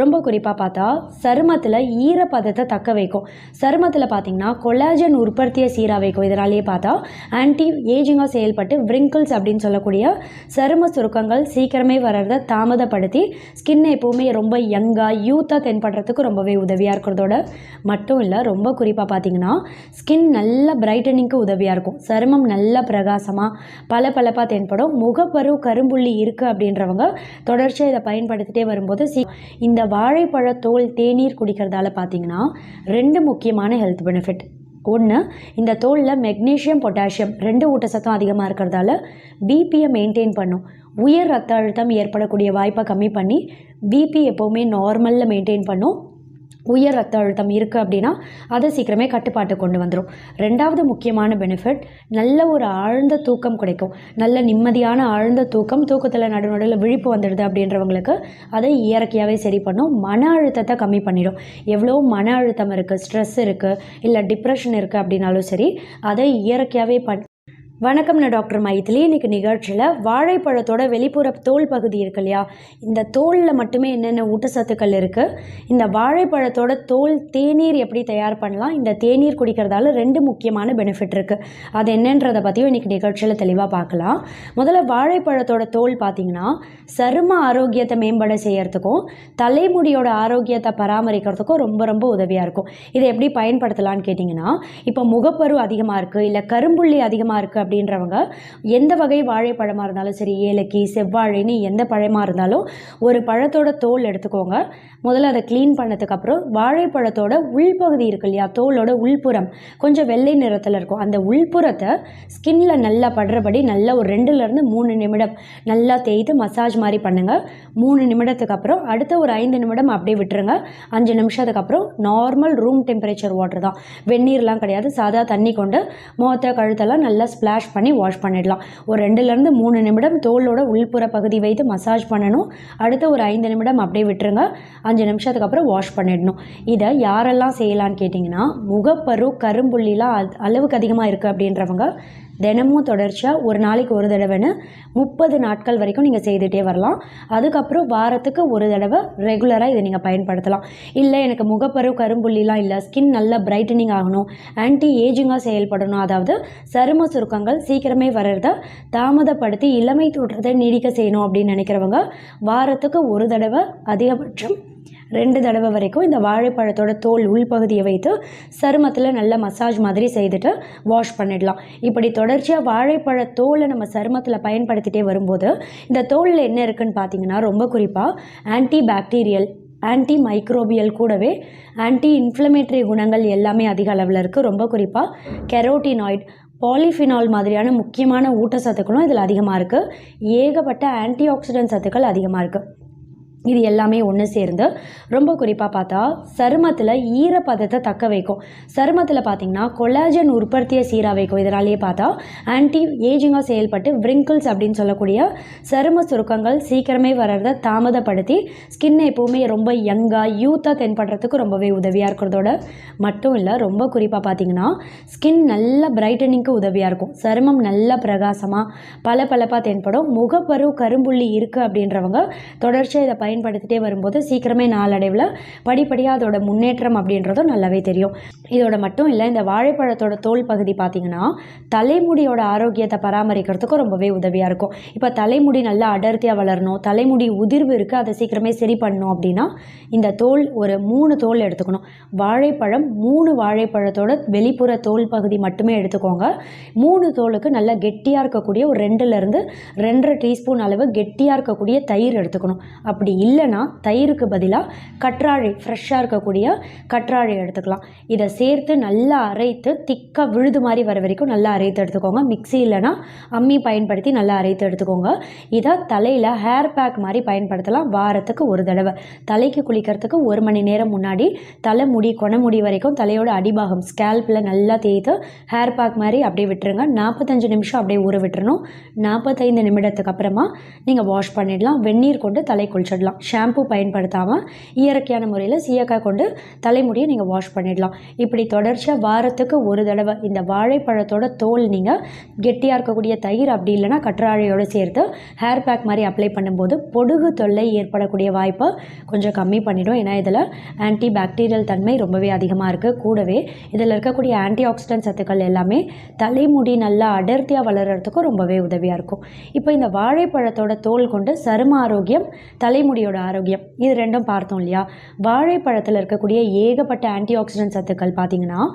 ரொம்ப குறிப்பாக பார்த்தா சருமத்தில் ஈரப்பதத்தை தக்க வைக்கும். சருமத்தில் பார்த்தீங்கன்னா கொலாஜன் உற்பத்தியை சீராக வைக்கும். இதனாலேயே பார்த்தா ஆன்டி ஏஜிங்காக செயல்பட்டு விரிங்கிள்ஸ் அப்படின்னு சொல்லக்கூடிய சரும சுருக்கங்கள் சீக்கிரமே வர்றதை தாமதப்படுத்தி ஸ்கின் எப்போவுமே ரொம்ப யங்காக யூத்தாக தென்படுறதுக்கு ரொம்பவே உதவியாக இருக்கிறதோட மட்டும் இல்லை ரொம்ப குறிப்பாக பார்த்தீங்கன்னா ஸ்கின் நல்ல பிரைட்டனிங்க்கு உதவியாக இருக்கும். சருமம் நல்ல பிரகாசமாக பல பளபளப்பாக தென்படும். முகப்பரு கரும்புள்ளி இருக்குது அப்படின்றவங்க தொடர்ச்சியாக இதை பயன்படுத்திட்டே வரும்போது இந்த வாழைப்பழ தோல் தேநீர் குடிக்கிறதால பார்த்தீங்கன்னா ரெண்டு முக்கியமான ஹெல்த் பெனிஃபிட் ஒன்று இந்த தோலில் மெக்னீஷியம் பொட்டாசியம் ரெண்டு ஊட்டச்சத்தம் அதிகமாக இருக்கிறதால பிபியை மெயின்டைன் பண்ணும். உயர் ரத்த அழுத்தம் ஏற்படக்கூடிய வாய்ப்பை கம்மி பண்ணி பிபி எப்போவுமே நார்மலில் மெயின்டைன் பண்ணும். உயர் ரத்த அழுத்தம் இருக்குது அப்படின்னா அதை சீக்கிரமே கட்டுப்பாட்டு கொண்டு வந்துடும் ரெண்டாவது முக்கியமான பெனிஃபிட் நல்ல ஒரு ஆழ்ந்த தூக்கம் கிடைக்கும். நல்ல நிம்மதியான ஆழ்ந்த தூக்கம் தூக்கத்தில் நடுநடுவில் விழிப்பு வந்துடுது அப்படின்றவங்களுக்கு அதை இயற்கையாகவே சரி பண்ணும். மன அழுத்தத்தை கம்மி பண்ணிடும் எவ்வளோ மன அழுத்தம் இருக்குது ஸ்ட்ரெஸ் இருக்குது இல்லை டிப்ரெஷன் இருக்குது அப்படின்னாலும் சரி அதை இயற்கையாகவே பண் வணக்கம் நான் டாக்டர் மைத்திலி இன்னைக்கு நிகழ்ச்சியில் வாழைப்பழத்தோட வெளிப்புற தோல் பகுதி இருக்கு இல்லையா? இந்த தோலில் மட்டுமே என்னென்ன ஊட்டச்சத்துக்கள் இருக்குது இந்த வாழைப்பழத்தோட தோல் தேநீர் எப்படி தயார் பண்ணலாம்? இந்த தேநீர் குடிக்கிறதால ரெண்டு முக்கியமான பெனிஃபிட் இருக்குது அது என்னன்றதை பற்றியும் இன்றைக்கி நிகழ்ச்சியில் தெளிவாக பார்க்கலாம். முதல்ல வாழைப்பழத்தோட தோல் பார்த்திங்கன்னா சரும ஆரோக்கியத்தை மேம்பட செய்கிறதுக்கும் தலைமுடியோட ஆரோக்கியத்தை பராமரிக்கிறதுக்கும் ரொம்ப ரொம்ப உதவியாக இருக்கும். இதை எப்படி பயன்படுத்தலாம்னு கேட்டிங்கன்னா இப்போ முகப்பரு அதிகமாக இருக்குது இல்லை கரும்புள்ளி அதிகமாக இருக்குது அப்படின்றவங்க எந்த வகை வாழைப்பழமாக இருந்தாலும் சரி ஏலக்கி செவ்வாழைன்னு எந்த பழமாக இருந்தாலும் ஒரு பழத்தோட தோல் எடுத்துக்கோங்க. முதல்ல அதை க்ளீன் பண்ணதுக்கப்புறம் வாழைப்பழத்தோட உள்பகுதி இருக்கு இல்லையா தோலோட உள்புறம் கொஞ்சம் வெள்ளை நிறத்தில் இருக்கும். அந்த உள்புறத்தை ஸ்கின்ல நல்லா படுறபடி நல்லா ஒரு ரெண்டுலேருந்து மூணு நிமிடம் நல்லா தேய்த்து மசாஜ் மாதிரி பண்ணுங்கள் மூணு நிமிடத்துக்கு அப்புறம் அடுத்த ஒரு ஐந்து நிமிடம் அப்படியே விட்டுருங்க. அஞ்சு நிமிஷத்துக்கு அப்புறம் நார்மல் ரூம் டெம்பரேச்சர் வாட்டர் தான். வெந்நீர்லாம் கிடையாது. சாதா தண்ணி கொண்டு முகத்தை கழுத்தெல்லாம் நல்லா ஸ்ப்ளாஷ் பண்ணி வாஷ் பண்ணிடலாம். ஒரு ரெண்டுலேருந்து மூணு நிமிடம் தோலோட உள்புற பகுதி வைத்து மசாஜ் பண்ணணும். அடுத்த ஒரு ஐந்து நிமிடம் அப்படியே விட்டுருங்க. அஞ்சு நிமிஷத்துக்கு அப்புறம் வாஷ் பண்ணிடணும். இதை யாரெல்லாம் செய்யலான்னு கேட்டிங்கன்னா முகப்பரு கரும்புள்ளிலாம் அ- அளவுக்கு அதிகமாக இருக்குது அப்படின்றவங்க தினமும் தொடர்ச்சியாக ஒரு நாளைக்கு ஒரு தடவைன்னு முப்பது நாட்கள் வரைக்கும் நீங்கள் செய்துகிட்டே வரலாம். அதுக்கப்புறம் வாரத்துக்கு ஒரு தடவை ரெகுலராக இதை நீங்கள் பயன்படுத்தலாம். இல்லை எனக்கு முகப்பரு கரும்புள்ளிலாம் இல்லை ஸ்கின் நல்லா பிரைட்டனிங் ஆகணும் ஆன்டி ஏஜிங்காக செயல்படணும் அதாவது சரும சுருக்கங்கள் சீக்கிரமே வர்றத தாமதப்படுத்தி இளமை தோற்றத்தை நீடிக்க செய்யணும் அப்படின்னு நினைக்கிறவங்க வாரத்துக்கு ஒரு தடவை அதிகபட்சம் ரெண்டு தடவை வரைக்கும் இந்த வாழைப்பழத்தோட தோல் உள்பகுதியை வைத்து சருமத்தில் நல்ல மசாஜ் மாதிரி செய்துட்டு வாஷ் பண்ணிடலாம். இப்படி தொடர்ச்சியாக வாழைப்பழ தோலை நம்ம சருமத்தில் பயன்படுத்திட்டே வரும்போது இந்த தோலில் என்ன இருக்குன்னு பார்த்தீங்கன்னா ரொம்ப குறிப்பாக ஆன்டி பாக்டீரியல் ஆன்டி மைக்ரோபியல் கூடவே ஆன்டி இன்ஃப்ளமேட்டரி குணங்கள் எல்லாமே அதிக அளவில் இருக்குது ரொம்ப குறிப்பாக கெரோட்டினாய்ட் பாலிஃபினால் மாதிரியான முக்கியமான ஊட்டச்சத்துக்களும் இதில் அதிகமாக இருக்குது ஏகப்பட்ட ஆன்டி ஆக்சிடென்ட் சத்துக்கள் அதிகமாக இருக்குது இது எல்லாமே ஒன்று சேர்ந்து ரொம்ப குறிப்பாக பார்த்தா சருமத்தில் ஈரப்பதத்தை தக்க வைக்கும். சருமத்தில் பார்த்தீங்கன்னா கொலாஜன் உற்பத்தியை சீராக வைக்கும். இதனாலேயே பார்த்தா ஆன்டி ஏஜிங்காக செயல்பட்டு விரிங்கிள்ஸ் அப்படின்னு சொல்லக்கூடிய சரும சுருக்கங்கள் சீக்கிரமே வர்றதை தாமதப்படுத்தி ஸ்கின்னை எப்போவுமே ரொம்ப யங்காக யூத்தாக தென்படுறதுக்கு ரொம்பவே உதவியாக இருக்கிறதோட மட்டும் இல்லை ரொம்ப குறிப்பாக பார்த்தீங்கன்னா ஸ்கின் நல்ல பிரைட்டனிங்க்கு உதவியாக இருக்கும். சருமம் நல்ல பிரகாசமாக பல பளபளப்பாக தென்படும். முகப்பரு கரும்புள்ளி இருக்குது அப்படின்றவங்க தொடர்ச்சியாக இதை பயன்படுத்திட்டே வரும்போது சீக்கிரமே நாளடைவில் படிப்படியாக அதோட முன்னேற்றம் அப்படின்றதும் நல்லாவே தெரியும். இதோட மட்டும் இல்லை இந்த வாழைப்பழத்தோட தோல் பகுதி பார்த்தீங்கன்னா தலைமுடியோட ஆரோக்கியத்தை பராமரிக்கிறதுக்கும் ரொம்பவே உதவியாக இருக்கும். இப்போ தலைமுடி நல்லா அடர்த்தியாக வளரணும் தலைமுடி உதிர்வு இருக்குது அதை சீக்கிரமே சரி பண்ணணும் அப்படின்னா இந்த தோல் ஒரு மூணு தோல் எடுத்துக்கணும். வாழைப்பழம் மூணு வாழைப்பழத்தோட வெளிப்புற தோல் பகுதி மட்டுமே எடுத்துக்கோங்க. மூணு தோலுக்கு நல்லா கெட்டியாக இருக்கக்கூடிய ஒரு ரெண்டுலேருந்து ரெண்டரை டீஸ்பூன் அளவு கெட்டியாக இருக்கக்கூடிய தயிர் எடுத்துக்கணும். அப்படி இல்லைன்னா தயிருக்கு பதிலாக கற்றாழை ஃப்ரெஷ்ஷாக இருக்கக்கூடிய கற்றாழை எடுத்துக்கலாம். இதை சேர்த்து நல்லா அரைத்து திக்காக விழுது மாதிரி வர வரைக்கும் நல்லா அரைத்து எடுத்துக்கோங்க. மிக்ஸி இல்லைன்னா அம்மி பயன்படுத்தி நல்லா அரைத்து எடுத்துக்கோங்க. இதை தலையில் ஹேர் பேக் மாதிரி பயன்படுத்தலாம். வாரத்துக்கு ஒரு தடவை. தலைக்கு குளிக்கிறதுக்கு ஒரு மணி நேரம் முன்னாடி தலை முடி கொணமுடி வரைக்கும் தலையோட அடிபாகம் ஸ்கேல்பில் நல்லா தேய்த்து ஹேர் பேக் மாதிரி அப்படியே விட்டுருங்க. நாற்பத்தஞ்சு நிமிஷம் அப்படியே ஊற விட்டுறணும். நாற்பத்தைந்து நிமிடத்துக்கு அப்புறமா நீங்கள் வாஷ் பண்ணிடலாம். வெந்நீர் கொண்டு தலை குளிச்சிடலாம். பண்ணிடலாம் ஷாம்பு பயன்படுத்தாமல் இயற்கையான முறையில் சீயக்காய் கொண்டு தலைமுடியை நீங்கள் வாஷ் பண்ணிடலாம். இப்படி தொடர்ச்சியாக வாரத்துக்கு ஒரு தடவை இந்த வாழைப்பழத்தோட தோல் நீங்கள் கெட்டியாக இருக்கக்கூடிய தயிர் அப்படி இல்லைன்னா கற்றாழையோடு சேர்த்து ஹேர் பேக் மாதிரி அப்ளை பண்ணும்போது பொடுகு தொல்லை ஏற்படக்கூடிய வாய்ப்பை கொஞ்சம் கம்மி பண்ணிடும். ஏன்னா இதில் ஆன்டி பாக்டீரியல் தன்மை ரொம்பவே அதிகமாக இருக்குது கூடவே இதில் இருக்கக்கூடிய ஆன்டி ஆக்சிடென்ட் சத்துக்கள் எல்லாமே தலைமுடி நல்லா அடர்த்தியாக வளர்கிறதுக்கும் ரொம்பவே உதவியாக இருக்கும். இப்போ இந்த வாழைப்பழத்தோட தோல் கொண்டு சரும ஆரோக்கியம் தலைமுடியோட ஆரோக்கியம். இது ரெண்டும் பார்த்தோம் இல்லையா? வாழைப்பழத்தில் இருக்கக்கூடிய ஏகப்பட்ட ஆன்டிஆக்சிடென்ட் சத்துக்கள் பார்த்திங்கன்னா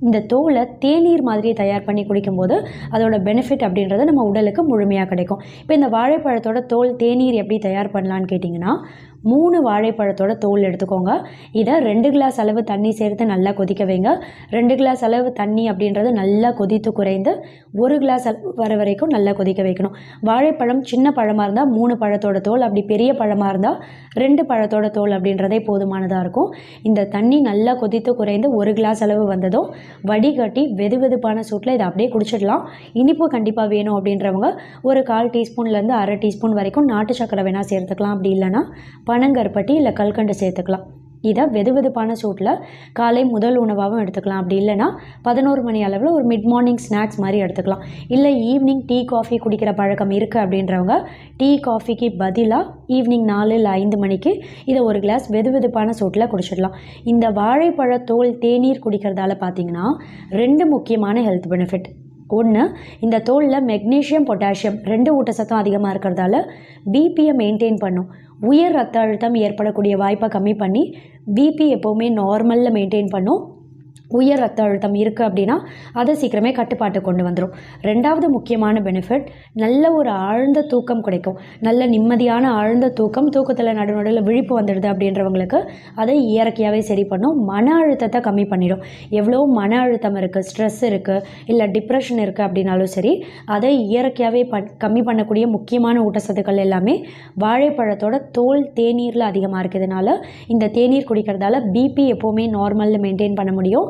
இந்த தோலை தேநீர் மாதிரி தயார் பண்ணி குடிக்கும்போது அதோட பெனிஃபிட் அப்படின்றது நம்ம உடலுக்கு முழுமையாக கிடைக்கும். இப்போ இந்த வாழைப்பழத்தோட தோல் தேநீர் எப்படி தயார் பண்ணலான்னு கேட்டிங்கன்னா மூணு வாழைப்பழத்தோட தோல் எடுத்துக்கோங்க. இதை ரெண்டு கிளாஸ் அளவு தண்ணி சேர்த்து நல்லா கொதிக்க வைங்க. ரெண்டு கிளாஸ் அளவு தண்ணி அப்படின்றது நல்லா கொதித்து குறைந்து ஒரு கிளாஸ் அளவு வர வரைக்கும் நல்லா கொதிக்க வைக்கணும். வாழைப்பழம் சின்ன பழமாக இருந்தால் மூணு பழத்தோட தோல் அப்படி பெரிய பழமாக இருந்தால் ரெண்டு பழத்தோட தோல் அப்படின்றதே போதுமானதாக இருக்கும். இந்த தண்ணி நல்லா கொதித்து குறைந்து ஒரு கிளாஸ் அளவு வந்ததும் வடிகட்டி வெது வெதுப்பான சூட்டில் இதை அப்படியே குடிச்சிடலாம். இனிப்பு கண்டிப்பாக வேணும் அப்படின்றவங்க ஒரு கால் டீஸ்பூன்லேருந்து அரை டீஸ்பூன் வரைக்கும் நாட்டு சக்கரை வேணால் சேர்த்துக்கலாம். அப்படி இல்லைன்னா பனங்கருப்பட்டி இல்லை கல்கண்டு சேர்த்துக்கலாம். இதை வெது வெதுப்பான சூட்டில் காலை முதல் உணவாகவும் எடுத்துக்கலாம். அப்படி இல்லைன்னா பதினோரு மணி அளவில் ஒரு மிட் மார்னிங் ஸ்நாக்ஸ் மாதிரி எடுத்துக்கலாம். இல்லை ஈவினிங் டீ காஃபி குடிக்கிற பழக்கம் இருக்குது அப்படின்றவங்க டீ காஃபிக்கு பதிலாக ஈவினிங் நாலு இல்லை ஐந்து மணிக்கு இதை ஒரு கிளாஸ் வெது வெதுப்பான சூட்டில் குடிச்சிடலாம். இந்த வாழைப்பழ தோல் தேநீர் குடிக்கிறதால பார்த்தீங்கன்னா ரெண்டு முக்கியமான ஹெல்த் பெனிஃபிட் ஒன்று இந்த தோலில் மெக்னீஷியம் பொட்டாசியம் ரெண்டு ஊட்டச்சத்தம் அதிகமாக இருக்கிறதால பிபியை மெயின்டைன் பண்ணும். உயர் ரத்த அழுத்தம் ஏற்படக்கூடிய வாய்ப்பை கம்மி பண்ணி பிபி எப்போவுமே நார்மலில் மெயின்டைன் பண்ணும். உயர் ரத்த அழுத்தம் இருக்குது அப்படின்னா அதை சீக்கிரமே கட்டுப்பாட்டு கொண்டு வந்துடும் ரெண்டாவது முக்கியமான பெனிஃபிட் நல்ல ஒரு ஆழ்ந்த தூக்கம் கிடைக்கும். நல்ல நிம்மதியான ஆழ்ந்த தூக்கம் தூக்கத்தில் நடு நடுவில் விழிப்பு வந்துடுது அப்படின்றவங்களுக்கு அதை இயற்கையாகவே சரி பண்ணும். மன அழுத்தத்தை கம்மி பண்ணிடும். எவ்வளோ மன அழுத்தம் இருக்குது ஸ்ட்ரெஸ் இருக்குது இல்லை டிப்ரெஷன் இருக்குது அப்படின்னாலும் சரி அதை இயற்கையாகவே பண் கம்மி பண்ணக்கூடிய முக்கியமான ஊட்டச்சத்துக்கள் எல்லாமே வாழைப்பழத்தோட தோல் தேநீரில் அதிகமாக இருக்கிறதுனால இந்த தேநீர் குடிக்கிறதால பிபி எப்போவுமே நார்மலில் மெயின்டைன் பண்ண முடியும்.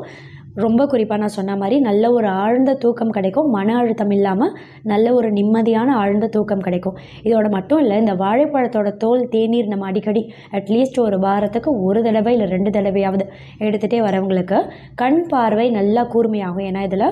ரொம்ப குறிப்பாக நான் சொன்ன மாதிரி நல்ல ஒரு ஆழ்ந்த தூக்கம் கிடைக்கும். மன அழுத்தம் இல்லாமல் நல்ல ஒரு நிம்மதியான ஆழ்ந்த தூக்கம் கிடைக்கும். இதோட மட்டும் இல்லை இந்த வாழைப்பழத்தோட தோல் தேநீர் நம்ம அடிக்கடி அட்லீஸ்ட் ஒரு வாரத்துக்கு ஒரு தடவை இல்லை ரெண்டு தடவையாவது எடுத்துகிட்டே வரவங்களுக்கு கண் பார்வை நல்லா கூர்மையாகும். ஏன்னா இதில்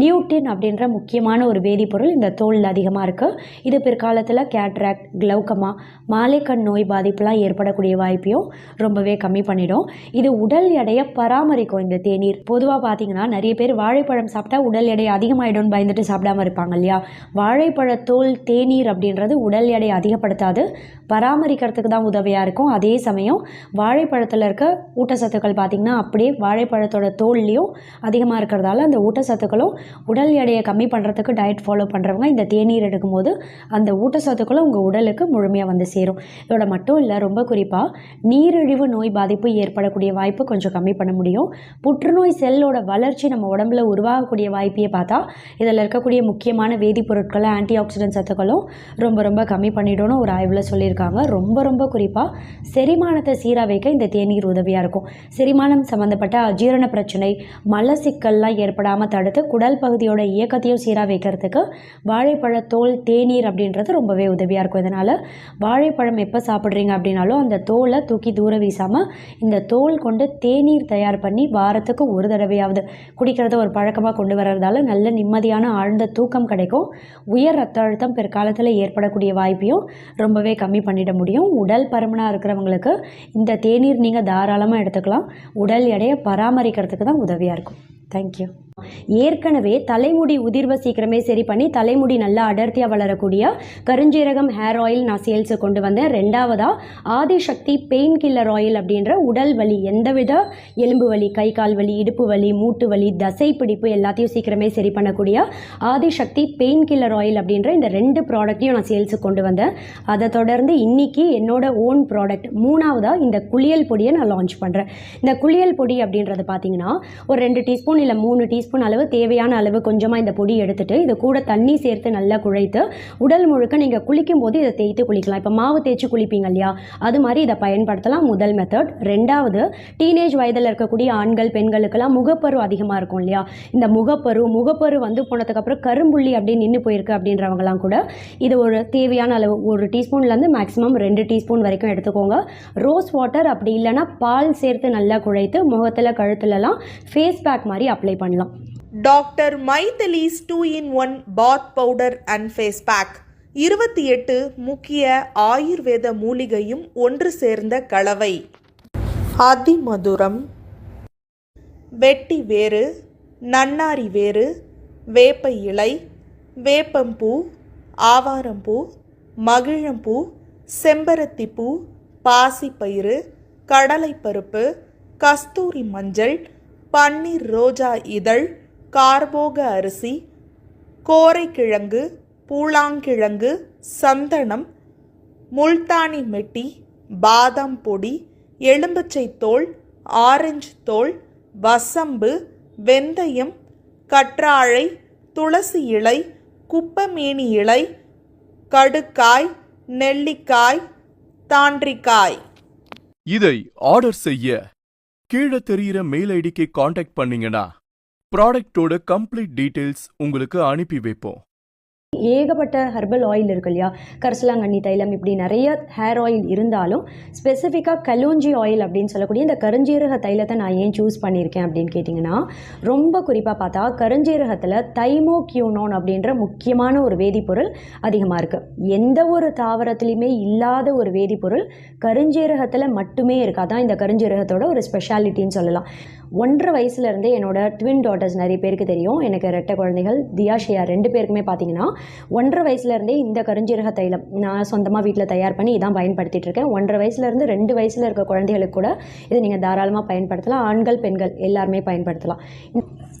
லியூட்டின் அப்படின்ற முக்கியமான ஒரு வேதிப்பொருள் இந்த தோலில் அதிகமாக இருக்குது இது பிற்காலத்தில் கேட்ராக்ட் க்ளௌக்கமா மாலைக்கண் நோய் பாதிப்புலாம் ஏற்படக்கூடிய வாய்ப்பையும் ரொம்பவே கம்மி பண்ணிடும். இது உடல் எடையை பராமரிக்கும் இந்த தேநீர். பொதுவாக பார்த்தீங்கன்னா நிறைய பேர் வாழைப்பழம் சாப்பிட்டா உடல் எடை அதிகமாகிடும்னு பயந்துட்டு சாப்பிடாம இருப்பாங்க இல்லையா? வாழைப்பழத்தோல் தேநீர் அப்படின்றது உடல் எடை அதிகப்படுத்தாது. பராமரிக்கிறதுக்கு தான் உதவியாக இருக்கும். அதே சமயம் வாழைப்பழத்தில் இருக்க ஊட்டச்சத்துக்கள் பார்த்திங்கன்னா அப்படியே வாழைப்பழத்தோட தோல்லையும் அதிகமாக இருக்கிறதால அந்த ஊட்டச்சத்துக்களும் உடல் எடையை கம்மி பண்ணுறதுக்கு டயட் ஃபாலோ பண்ணுறவங்க இந்த தேநீர் எடுக்கும்போது அந்த ஊட்டச்சத்துக்களும் உங்கள் உடலுக்கு முழுமையாக வந்து சேரும். இதோட மட்டும் இல்லை ரொம்ப குறிப்பாக நீரிழிவு நோய் பாதிப்பு ஏற்படக்கூடிய வாய்ப்பு கொஞ்சம் கம்மி பண்ண முடியும். புற்றுநோய் செல்லோட வளர்ச்சி நம்ம உடம்புல உருவாகக்கூடிய வாய்ப்பையே பார்த்தா இதில் இருக்கக்கூடிய முக்கியமான வேதிப்பொருட்களை ஆன்டி ஆக்சிடென்ட் சத்துக்களும் ரொம்ப ரொம்ப கம்மி பண்ணிடணும் ஒரு ஆய்வில் சொல்லியிருக்காங்க. ரொம்ப ரொம்ப குறிப்பாக செரிமானத்தை சீராக வைக்க இந்த தேநீர் உதவியாக இருக்கும். செரிமானம் சம்மந்தப்பட்ட அஜீரண பிரச்சனை மல சிக்கல்லாம் ஏற்படாமல் தடுத்து குடல் பகுதியோட இயக்கத்தையும் சீராக வைக்கிறதுக்கு வாழைப்பழ தோல் தேநீர் அப்படின்றது ரொம்பவே உதவியாக இருக்கும். இதனால் வாழைப்பழம் எப்போ சாப்பிட்றீங்க அப்படின்னாலும் அந்த தோலை தூக்கி தூர வீசாமல் இந்த தோல் கொண்டு தேநீர் தயார் பண்ணி வாரத்துக்கு ஒரு தடவை தடவையாவது குடிக்கிறத ஒரு பழக்கமாக கொண்டு வர்றதால நல்ல நிம்மதியான ஆழ்ந்த தூக்கம் கிடைக்கும். உயர் ரத்த அழுத்தம் பிற்காலத்தில் ஏற்படக்கூடிய வாய்ப்பையும் ரொம்பவே கம்மி பண்ணிட முடியும். உடல் பருமனாக இருக்கிறவங்களுக்கு இந்த தேநீர் நீங்கள் தாராளமாக எடுத்துக்கலாம். உடல் எடையை பராமரிக்கிறதுக்கு தான் உதவியாக இருக்கும். தேங்க்யூ ஏற்கனவே தலைமுடி உதிர்வை சீக்கிரமே சரி பண்ணி தலைமுடி நல்லா அடர்த்தியாக வளரக்கூடிய கருஞ்சீரகம் ஹேர் ஆயில் நான் சேல்ஸு கொண்டு வந்தேன். ரெண்டாவதாக ஆதிசக்தி பெயின் கில்லர் ஆயில் அப்படின்ற உடல் வலி எந்தவித எலும்பு வலி கை கால் வலி இடுப்பு வலி மூட்டு வலி தசை பிடிப்பு எல்லாத்தையும் சீக்கிரமே சரி பண்ணக்கூடிய ஆதிசக்தி பெயின் கில்லர் ஆயில் அப்படின்ற இந்த ரெண்டு ப்ராடக்ட்டையும் நான் சேல்ஸுக்கு கொண்டு வந்தேன். அதை தொடர்ந்து இன்னைக்கு என்னோட ஓன் ப்ராடக்ட் மூணாவதாக இந்த குளியல் பொடியை நான் லான்ச் பண்ணுறேன் இந்த குளியல் பொடி அப்படின்றது பார்த்தீங்கன்னா ஒரு ரெண்டு டீஸ்பூன் டீஸ்பூன் இல்லை மூணு டீஸ்பூன் அளவு தேவையான அளவு கொஞ்சமாக இந்த பொடி எடுத்துட்டு இது கூட தண்ணி சேர்த்து நல்லா குழைத்து உடல் முழுக்க நீங்கள் குளிக்கும் போது இதை தேய்த்து குளிக்கலாம். இப்போ மாவு தேய்ச்சி குளிப்பீங்க இல்லையா? அது மாதிரி இதை பயன்படுத்தலாம். முதல் மெத்தட் ரெண்டாவது டீனேஜ் வயதில் இருக்கக்கூடிய ஆண்கள் பெண்களுக்கெல்லாம் முகப்பரு அதிகமாக இருக்கும் இல்லையா? இந்த முகப்பரு முகப்பரு வந்து போனதுக்கப்புறம் கரும்புள்ளி அப்படியே நின்று போயிருக்கு அப்படின்றவங்கலாம் கூட இது ஒரு தேவையான அளவு ஒரு டீஸ்பூன்லேருந்து மேக்ஸிமம் ரெண்டு டீஸ்பூன் வரைக்கும் எடுத்துக்கோங்க. ரோஸ் வாட்டர் அப்படி இல்லைன்னா பால் சேர்த்து நல்லா குழைத்து முகத்தில் கழுத்துலலாம் ஃபேஸ் பேக் மாதிரி அப்ளை பண்ணலாம். Doctor Maithili's two in one bath powder and face pack இருபத்தி எட்டு முக்கிய ஆயுர்வேத மூலிகையும் ஒன்று சேர்ந்த கலவை. அதிமதுரம். வெட்டி வேறு நன்னாரி வேறு வேப்ப இலை வேப்பம்பூ ஆவாரம்பூ மகிழம்பூ செம்பருத்திப்பூ பாசிப்பயிறு கடலைப்பருப்பு கஸ்தூரி மஞ்சள் பன்னீர் ரோஜா இதழ் கார்போக அரிசி கோரைக்கிழங்கு பூளாங்கிழங்கு சந்தனம் முல்தானி மெட்டி பாதாம் பொடி எலும்புச்சை தோல் ஆரஞ்சு தோல் வசம்பு வெந்தயம் கற்றாழை துளசி இலை குப்பமேனி இலை கடுக்காய் நெல்லிக்காய் தாண்டிக்காய். இதை ஆர்டர் செய்ய கீழே தெரிகிற மெயில் ஐடிக்கு காண்டாக்ட் பண்ணீங்கன்னா ப்ராடக்டோட கம்ப்ளீட் டீட்டெயில்ஸ் உங்களுக்கு அனுப்பி வைப்போம். ஏகப்பட்ட ஹெர்பல் ஆயில் இருக்கு இல்லையா? கரிசலாங்கண்ணி தைலம் இப்படி நிறைய ஹேர் ஆயில் இருந்தாலும் ஸ்பெசிஃபிக்காக கலோஞ்சி ஆயில் அப்படின்னு சொல்லக்கூடிய இந்த கருஞ்சீரக தைலத்தை நான் ஏன் சூஸ் பண்ணியிருக்கேன் அப்படின்னு கேட்டிங்கன்னா ரொம்ப குறிப்பாக பார்த்தா கருஞ்சீரகத்தில் தைமோக்யூனோன் அப்படின்ற முக்கியமான ஒரு வேதிப்பொருள் அதிகமாக இருக்குது எந்த ஒரு தாவரத்துலையுமே இல்லாத ஒரு வேதிப்பொருள் கருஞ்சீரகத்தில் மட்டுமே இருக்குது அதான் இந்த கருஞ்சீரகத்தோட ஒரு ஸ்பெஷாலிட்டின்னு சொல்லலாம். ஒன்றரை வயசுலேருந்தே என்னோட ட்வின் டாட்டர்ஸ் நிறைய பேருக்கு தெரியும். எனக்கு ரெட்டை குழந்தைகள் தியாஷியா ரெண்டு பேருக்குமே பார்த்தீங்கன்னா ஒன்றரை வயசுலேருந்தே இந்த கருஞ்சீரக தைலம் நான் சொந்தமாக வீட்டில் தயார் பண்ணி இதான் பயன்படுத்திட்டு இருக்கேன் ஒன்றரை வயசுலேருந்து ரெண்டு வயசில் இருக்க குழந்தைகளுக்கு கூட இதை நீங்கள் தாராளமாக பயன்படுத்தலாம். ஆண்கள் பெண்கள் எல்லாருமே பயன்படுத்தலாம்.